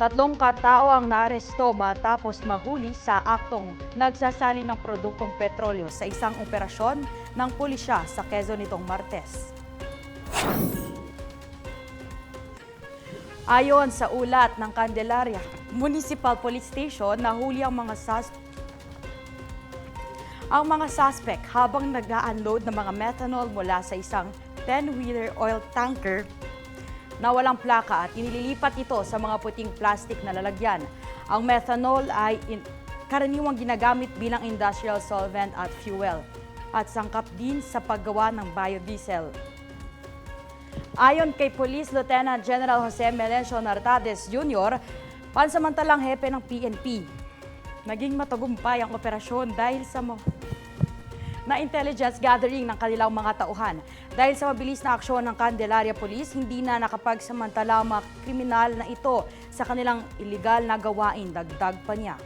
Tatlong katao ang naaresto matapos mahuli sa aktong nagsasali ng produktong petrolyo sa isang operasyon ng pulisya sa Quezon nitong Martes. Ayon sa ulat ng Candelaria Municipal Police Station, nahuli ang mga sus ang mga suspect habang nag-unload ng mga methanol mula sa isang 10-wheeler oil tanker na walang plaka at inililipat ito sa mga puting plastic na lalagyan. Ang methanol ay in- karaniwang ginagamit bilang industrial solvent at fuel at sangkap din sa paggawa ng biodiesel. Ayon kay Police Lieutenant General Jose Melencio Nartades Jr., pansamantalang hepe ng PNP, naging matagumpay ang operasyon dahil sa mo na intelligence gathering ng kanilang mga tauhan. Dahil sa mabilis na aksyon ng Candelaria Police, hindi na nakapagsamantala mga kriminal na ito sa kanilang illegal na gawain. Dagdag pa niya.